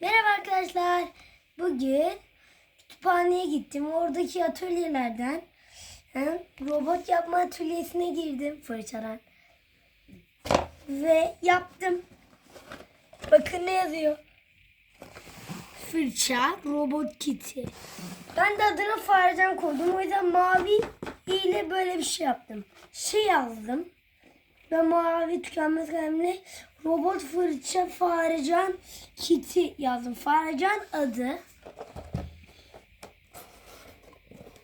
Merhaba arkadaşlar. Bugün kütüphaneye gittim. Oradaki atölyelerden robot yapma atölyesine girdim fırçadan. Ve yaptım. Bakın ne yazıyor. Fırça robot kiti. Ben de adını farecan koydum. O yüzden mavi ile böyle bir şey yaptım. Şey yazdım. Ve mavi tükenmez kalemle robot fırça farecan kiti yazdım. Farecan adı.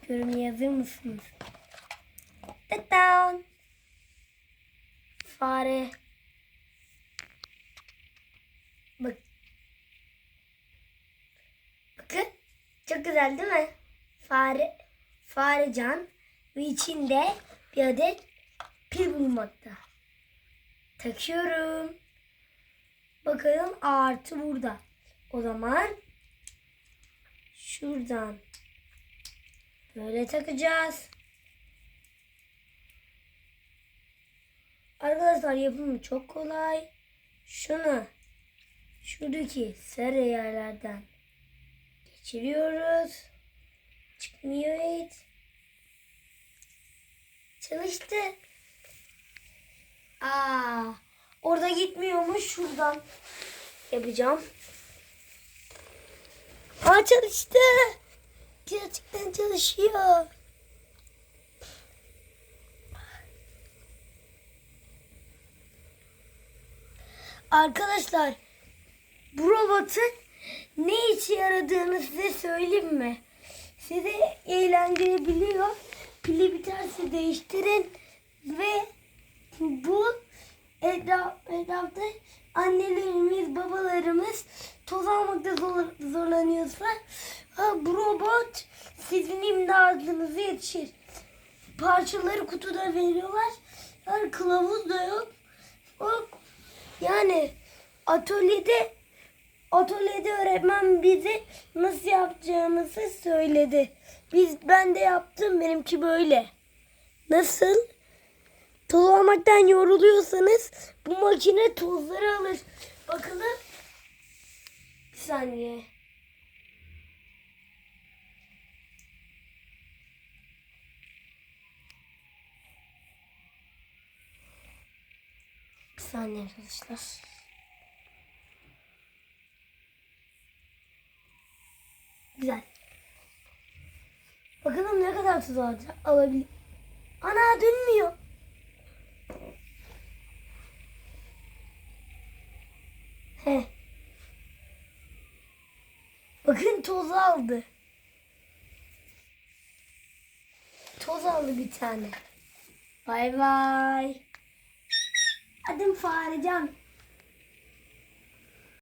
Yorum yazır mısınız? Down. Fare. Bak. Bakın. Çok güzel değil mi? Fare. Farecan. Ve içinde bir adet pil bulunmakta. Takıyorum. Bakalım artı burada. O zaman şuradan böyle takacağız. Arkadaşlar yapımı çok kolay. Şunu şuradaki sarı yerlerden geçiriyoruz. Çıkmıyor hiç. Çalıştı. Aa, gitmiyormuş. Şuradan yapacağım. Aa çalıştı. Gerçekten çalışıyor. Arkadaşlar bu robotun ne işe yaradığını size söyleyeyim mi? Size eğlendirebiliyor. Pili biterse değiştirin ve bu etraf, etrafta annelerimiz, babalarımız toz almakta zor, zorlanıyorsa ha, bu robot sizin imdadınıza yetişir. Parçaları kutuda veriyorlar. Yani kılavuz da yok. O, yani atölyede atölyede öğretmen bize nasıl yapacağımızı söyledi. Biz ben de yaptım benimki böyle. Nasıl? Toz almaktan yoruluyorsanız bu makine tozları alır. Bakalım. Bir saniye. Bir saniye arkadaşlar. Güzel. Bakalım ne kadar tuz alacak. Alabilir. Ana dönmüyor. Bakın toz aldı. Toz aldı bir tane. Bay bay. Adım Farecan.